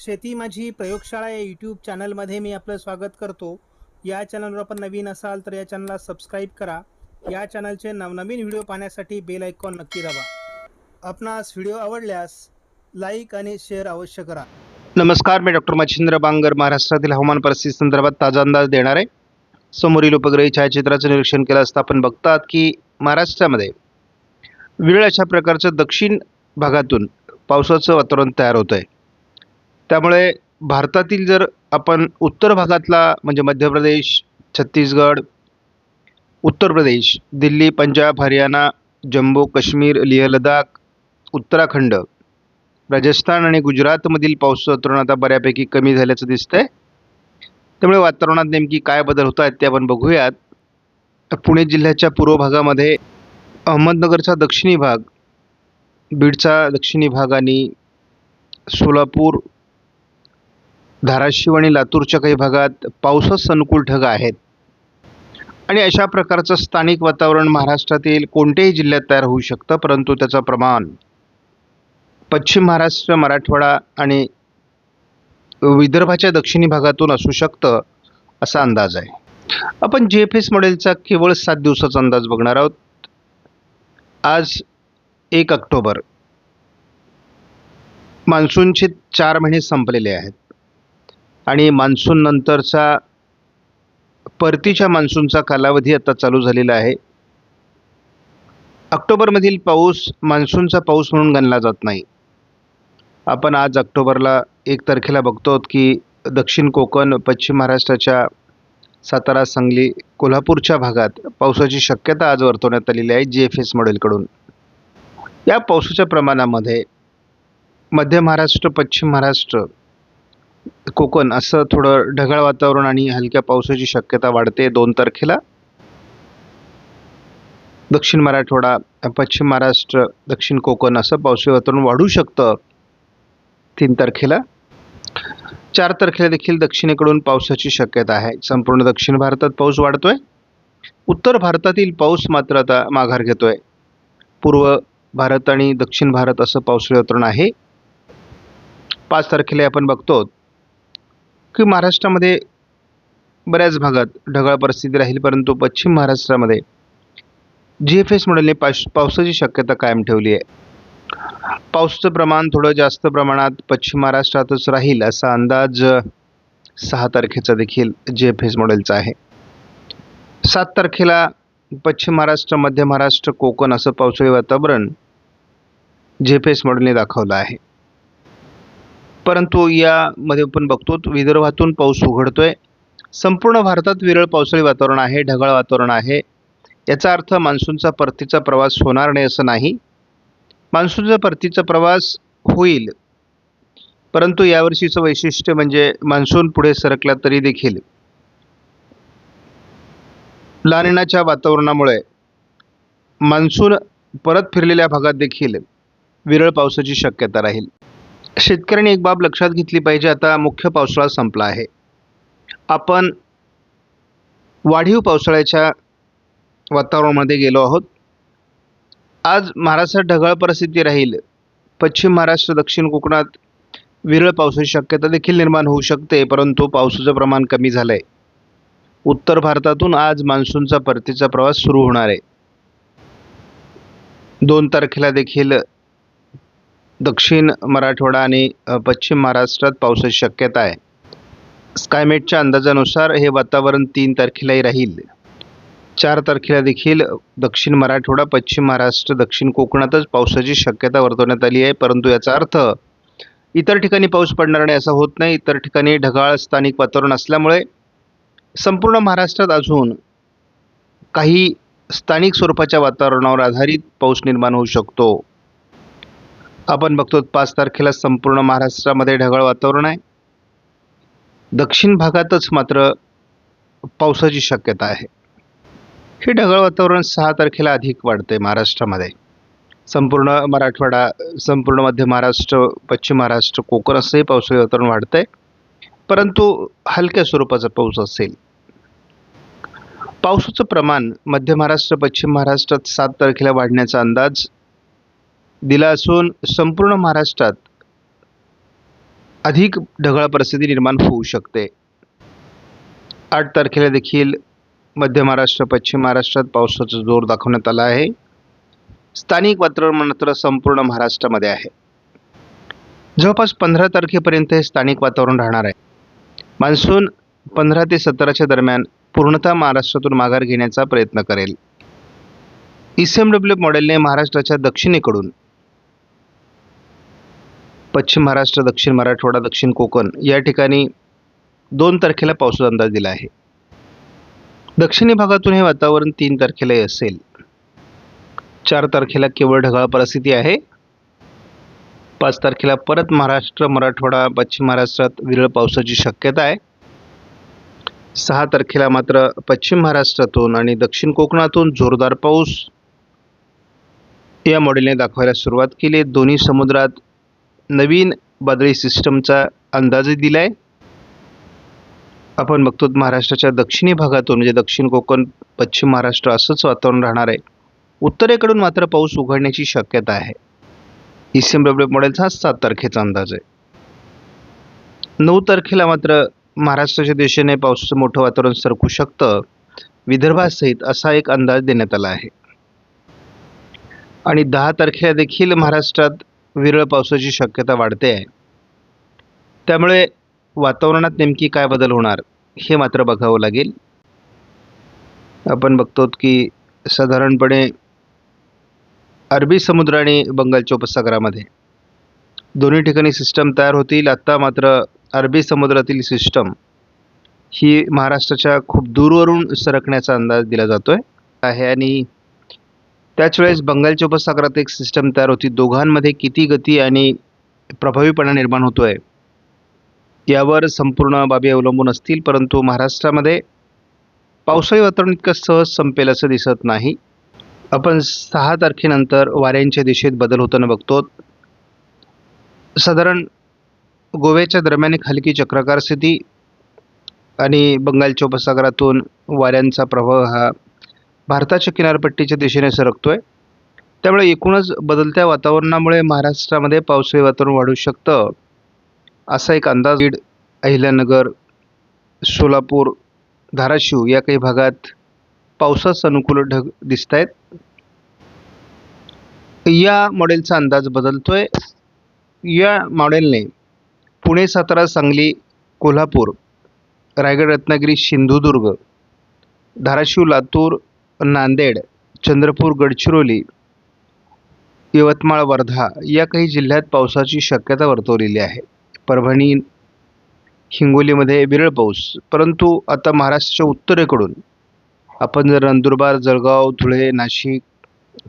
शेती माझी प्रयोगशाळा या यूट्यूब चॅनलमध्ये मी आपलं स्वागत करतो. या चॅनलवर आपण नवीन असाल तर या चॅनलला सबस्क्राईब करा. या चॅनलचे नवनवीन व्हिडिओ पाहण्यासाठी बेल आयकॉन नक्की दाबा. आपणास व्हिडिओ आवडल्यास लाईक आणि शेअर अवश्य करा. नमस्कार मी डॉक्टर मच्छिंद्र बांगर महाराष्ट्रातील हवामान परिस्थिती संदर्भात ताजा अंदाज देणार आहे समोरील उपग्रही छायाचित्राचं निरीक्षण केलं असता आपण बघतात की महाराष्ट्रामध्ये विरळ अशा प्रकारचं दक्षिण भागातून पावसाचं वातावरण तयार होतं आहे त्यामुळे भारतातील जर आपण उत्तर भागातला म्हणजे मध्य प्रदेश छत्तीसगड उत्तर प्रदेश दिल्ली पंजाब हरियाणा जम्मू काश्मीर लेह लडाख उत्तराखंड राजस्थान आणि गुजरातमधील पाऊस वातावरण आता बऱ्यापैकी कमी झाल्याचं दिसतंय. त्यामुळे वातावरणात नेमकी काय बदल होत आहेत ते आपण बघूयात. पुणे जिल्ह्याच्या पूर्व भागामध्ये अहमदनगरचा दक्षिणी भाग बीडचा दक्षिणी भाग आणि सोलापूर धाराशिव आणि लातूरच्या काही भागात पावसास अनुकूल ढग आहेत. आणि अशा प्रकारचं स्थानिक वातावरण महाराष्ट्रातील कोणत्याही जिल्ह्यात तयार होऊ शकतं परंतु त्याचं प्रमाण पश्चिम महाराष्ट्र मराठवाडा आणि विदर्भाच्या दक्षिणी भागातून असू शकतं असा अंदाज आहे. आपण जी एफ एस मॉडेलचा केवळ सात दिवसाचा अंदाज बघणार आहोत. आज एक ऑक्टोबर. मान्सूनचे चार महिने संपलेले आहेत. आणि मान्सून नंतरचा परतीच्या मान्सूनचा कालावधी आता चालू झालेला आहे. ऑक्टोबरमधील पाऊस मान्सूनचा पाऊस म्हणून गणला जात नाही. आपण आज ऑक्टोबरला एक तारखेला बघतो की दक्षिण कोकण पश्चिम महाराष्ट्राच्या सातारा सांगली कोल्हापूरच्या भागात पावसाची शक्यता आज वर्तवण्यात आलेली आहे जी एफ एस मॉडेलकडून. या पावसाच्या प्रमाणामध्ये मध्य महाराष्ट्र पश्चिम महाराष्ट्र कोकण असं थोडं ढगाळ वातावरण आणि हलक्या पावसाची शक्यता वाढते दोन तारखेला. दक्षिण मराठवाडा पश्चिम महाराष्ट्र दक्षिण कोकण असं पावसाळी वातावरण वाढू शकतं तीन तारखेला. चार तारखेला देखील दक्षिणेकडून पावसाची शक्यता आहे. संपूर्ण दक्षिण भारतात पाऊस वाढतोय. उत्तर भारतातील पाऊस मात्र आता माघार घेतोय. पूर्व भारत आणि दक्षिण भारत असं पावसाळी वातावरण आहे. पाच तारखेला आपण बघतो की महाराष्ट्रामध्ये बऱ्याच भागात ढगाळ परिस्थिती राहील परंतु पश्चिम महाराष्ट्रामध्ये जी एफ एस मॉडेलने पाश पावसाची शक्यता कायम ठेवली आहे. पावसाचं प्रमाण थोडं जास्त प्रमाणात पश्चिम महाराष्ट्रातच राहील असा अंदाज सहा तारखेचा देखील जी एफ एस मॉडेलचा आहे. सात तारखेला पश्चिम महाराष्ट्र मध्य महाराष्ट्र कोकण असं पावसाळी वातावरण जी एफ एस मॉडेलने दाखवलं आहे. परंतु यामध्ये आपण बघतो विदर्भातून पाऊस उघडतोय. संपूर्ण भारतात विरळ पावसाळी वातावरण आहे ढगाळ वातावरण आहे. याचा अर्थ मान्सूनचा परतीचा प्रवास होणार नाही असं नाही. मान्सूनचा परतीचा प्रवास होईल. परंतु यावर्षीचं वैशिष्ट्य म्हणजे मान्सून पुढे सरकला तरी देखील. लानिनाच्या वातावरणामुळे मान्सून परत फिरलेल्या भागात देखील विरळ पावसाची शक्यता राहील. शेतकऱ्यांनी एक बाब लक्षात घेतली पाहिजे. आता मुख्य पावसाळा संपला आहे. आपण वाढीव पावसाळ्याच्या वातावरणामध्ये गेलो आहोत. आज महाराष्ट्रात ढगाळ परिस्थिती राहील. पश्चिम महाराष्ट्र दक्षिण कोकणात विरळ पावसाची शक्यता देखील निर्माण होऊ शकते परंतु पावसाचं प्रमाण कमी झालं आहे उत्तर भारतातून आज मान्सूनचा परतीचा प्रवास सुरू होणार आहे. दोन तारखेला देखील दक्षिण मराठवाडा आणि पश्चिम महाराष्ट्रात पावसाची शक्यता आहे. स्कायमेटच्या अंदाजानुसार हे वातावरण तीन तारखेलाही राहील. चार तारखेला देखील दक्षिण मराठवाडा पश्चिम महाराष्ट्र दक्षिण कोकणातच पावसाची शक्यता वर्तवण्यात आली आहे. परंतु याचा अर्थ इतर ठिकाणी पाऊस पडणार नाही असं होत नाही. इतर ठिकाणी ढगाळ स्थानिक वातावरण असल्यामुळे संपूर्ण महाराष्ट्रात अजून काही स्थानिक स्वरूपाच्या वातावरणावर आधारित पाऊस निर्माण होऊ शकतो. आपण बघतो पाच तारखेला संपूर्ण महाराष्ट्रामध्ये ढगाळ वातावरण आहे. दक्षिण भागातच मात्र पावसाची शक्यता आहे. हे ढगाळ वातावरण सहा तारखेला अधिक वाढते महाराष्ट्रामध्ये. संपूर्ण मराठवाडा संपूर्ण मध्य महाराष्ट्र पश्चिम महाराष्ट्र कोकण असंही पावसाळी वातावरण वाढतंय. परंतु हलक्या स्वरूपाचा पाऊस असेल. पावसाचं प्रमाण मध्य महाराष्ट्र पश्चिम महाराष्ट्रात सात तारखेला वाढण्याचा अंदाज दिला असून संपूर्ण महाराष्ट्रात अधिक ढगाळ परिस्थिती निर्माण होऊ शकते. आठ तारखेला देखील मध्य महाराष्ट्र पश्चिम महाराष्ट्रात पावसाचा जोर दाखवण्यात आला आहे. स्थानिक वातावरण मात्र संपूर्ण महाराष्ट्रामध्ये आहे. जवळपास पंधरा तारखेपर्यंत हे स्थानिक वातावरण राहणार आहे. मान्सून पंधरा ते सतराच्या दरम्यान पूर्णतः महाराष्ट्रातून माघार घेण्याचा प्रयत्न करेल. ई सी एम डब्ल्यू मॉडेलने महाराष्ट्राच्या दक्षिणेकडून पश्चिम महाराष्ट्र दक्षिण मराठवाडा दक्षिण कोकण या ठिकाणी दोन तारखेला पावसाचा अंदाज दिला आहे. दक्षिणी भागातून हे वातावरण तीन तारखेलाही असेल. चार तारखेला केवळ ढगाळ परिस्थिती आहे. पाच तारखेला परत महाराष्ट्र मराठवाडा पश्चिम महाराष्ट्रात विरळ पावसाची शक्यता आहे. सहा तारखेला मात्र पश्चिम महाराष्ट्रातून आणि दक्षिण कोकणातून जोरदार पाऊस या मॉडेलने दाखवायला सुरुवात केली दोन्ही समुद्रात नवीन वादळी सिस्टमचा अंदाजही दिला आहे आपण बघतो महाराष्ट्राच्या दक्षिणी भागातून म्हणजे दक्षिण कोकण पश्चिम महाराष्ट्र असंच वातावरण राहणार आहे. उत्तरेकडून मात्र पाऊस उघडण्याची शक्यता आहे. ई सी एम डब्ल्यू मॉडेलचा हा सात तारखेचा अंदाज आहे. नऊ तारखेला मात्र महाराष्ट्राच्या दिशेने पावसाचं मोठं वातावरण सरकू शकतं. विदर्भासहित असा एक अंदाज देण्यात आला आहे. आणि दहा तारखेला देखील महाराष्ट्रात विरळ पावसाची शक्यता वाढते आहे. त्यामुळे वातावरणात नेमकी काय बदल होणार हे मात्र बघावं लागेल. आपण बघतो की साधारणपणे अरबी समुद्र आणि बंगालच्या उपसागरामध्ये दोन्ही ठिकाणी सिस्टम तयार होतील. आत्ता मात्र अरबी समुद्रातील सिस्टम ही महाराष्ट्राच्या खूप दूरवरून सरकण्याचा अंदाज दिला जातो आहे आणि त्याच वेळेस बंगालच्या उपसागरात एक सिस्टम तयार होती. दोघांमध्ये किती गती आणि प्रभावीपणा निर्माण होतो आहे यावर संपूर्ण बाबी अवलंबून असतील परंतु महाराष्ट्रामध्ये पावसाळी वातावरण इतकं सहज संपेल असं दिसत नाही. आपण सहा तारखेनंतर वाऱ्यांच्या दिशेत बदल होताना बघतो. साधारण गोव्याच्या दरम्यान एक हलकी चक्राकार स्थिती आणि बंगालच्या उपसागरातून वाऱ्यांचा प्रभाव हा भारताच्या किनारपट्टीच्या दिशेने सरकतोय. त्यामुळे एकूणच बदलत्या वातावरणामुळे महाराष्ट्रामध्ये पावसाळी वातावरण वाढू शकतं. असा एक अंदाज बीड अहिल्यानगर सोलापूर धाराशिव या काही भागात पावसास अनुकूल ढग दिसत आहेत या मॉडेलचा अंदाज बदलतोय. या मॉडेलने पुणे सातारा सांगली कोल्हापूर रायगड रत्नागिरी सिंधुदुर्ग धाराशिव लातूर नांदेड चंद्रपूर गडचिरोली यवतमाळ वर्धा या काही जिल्ह्यात पावसाची शक्यता वर्तवलेली आहे. परभणी हिंगोलीमध्ये विरळ पाऊस. परंतु आता महाराष्ट्राच्या उत्तरेकडून आपण जर नंदुरबार जळगाव धुळे नाशिक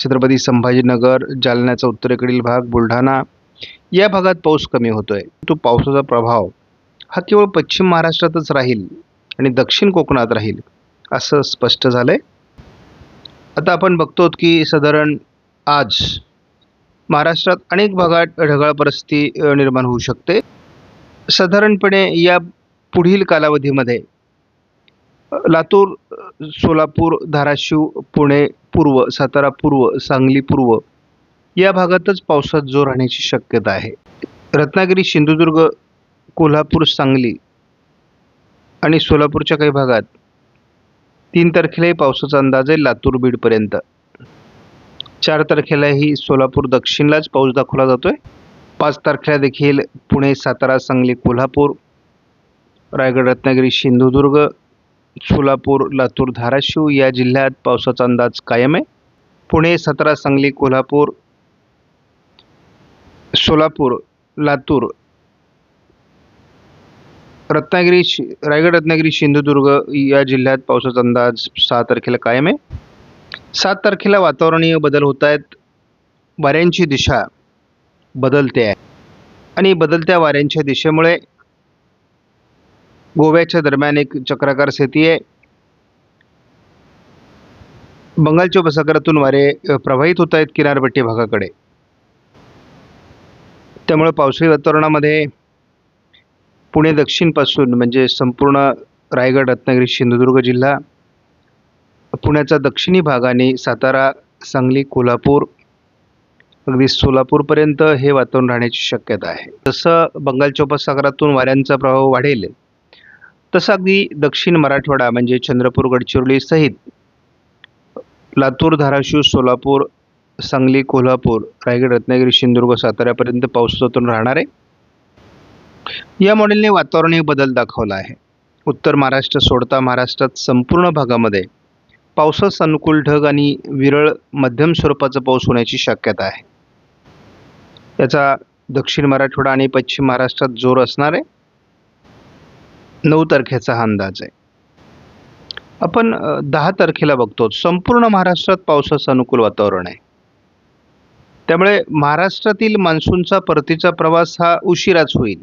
छत्रपती संभाजीनगर जालन्याचा उत्तरेकडील भाग बुलढाणा या भागात पाऊस कमी होतोय. तो पावसाचा प्रभाव हा केवळ पश्चिम महाराष्ट्रातच राहील आणि दक्षिण कोकणात राहील असं स्पष्ट झालं आहे आता आपण बघतो की साधारण आज महाराष्ट्रात अनेक भागात ढगाळ परिस्थिती निर्माण होऊ शकते. साधारणपणे या पुढील कालावधीमध्ये लातूर सोलापूर धाराशिव पुणे पूर्व सातारा पूर्व सांगली पूर्व या भागातच पावसात जोर राहण्याची शक्यता आहे. रत्नागिरी सिंधुदुर्ग कोल्हापूर सांगली आणि सोलापूरच्या काही भागात तीन तारखेलाही पावसाचा अंदाज आहे लातूर बीडपर्यंत. चार तारखेलाही सोलापूर दक्षिणलाच पाऊस दाखवला जातोय. पाच तारखेला देखील पुणे सातारा सांगली कोल्हापूर रायगड रत्नागिरी सिंधुदुर्ग सोलापूर लातूर धाराशिव या जिल्ह्यात पावसाचा अंदाज कायम आहे. पुणे सातारा सांगली कोल्हापूर सोलापूर लातूर रत्नागिरी शि रायगड रत्नागिरी सिंधुदुर्ग या जिल्ह्यात पावसाचा अंदाज सहा तारखेला कायम आहे. सात तारखेला वातावरणीय बदल होत आहेत. वाऱ्यांची दिशा बदलते आहे. आणि बदलत्या वाऱ्यांच्या दिशेमुळे गोव्याच्या दरम्यान एक चक्राकार स्थिती आहे. बंगालच्या उपसागरातून वारे प्रवाहित होत आहेत किनारपट्टी भागाकडे. त्यामुळे पावसाळी वातावरणामध्ये पुणे दक्षिणपासून म्हणजे संपूर्ण रायगड रत्नागिरी सिंधुदुर्ग जिल्हा पुण्याचा दक्षिणी भाग आणि सातारा सांगली कोल्हापूर अगदी सोलापूरपर्यंत हे वातावरण राहण्याची शक्यता आहे. जसं बंगालच्या उपसागरातून वाऱ्यांचा प्रभाव वाढेल तसं अगदी दक्षिण मराठवाडा म्हणजे चंद्रपूर गडचिरोली सहित लातूर धाराशिव सोलापूर सांगली कोल्हापूर रायगड रत्नागिरी सिंधुदुर्ग साताऱ्यापर्यंत पाऊस वातावरण राहणार आहे. या मॉडेलने वातावरणीय बदल दाखवला आहे. उत्तर महाराष्ट्र सोडता महाराष्ट्रात संपूर्ण भागामध्ये पावसास अनुकूल ढग आणि विरळ मध्यम स्वरूपाचा पाऊस होण्याची शक्यता आहे. याचा दक्षिण मराठवाडा आणि पश्चिम महाराष्ट्रात जोर असणार आहे. नऊ तारखेचा हा अंदाज आहे. आपण दहा तारखेला बघतो. संपूर्ण महाराष्ट्रात पावसाचं अनुकूल वातावरण आहे. त्यामुळे महाराष्ट्रातील मान्सूनचा परतीचा प्रवास हा उशिराच होईल.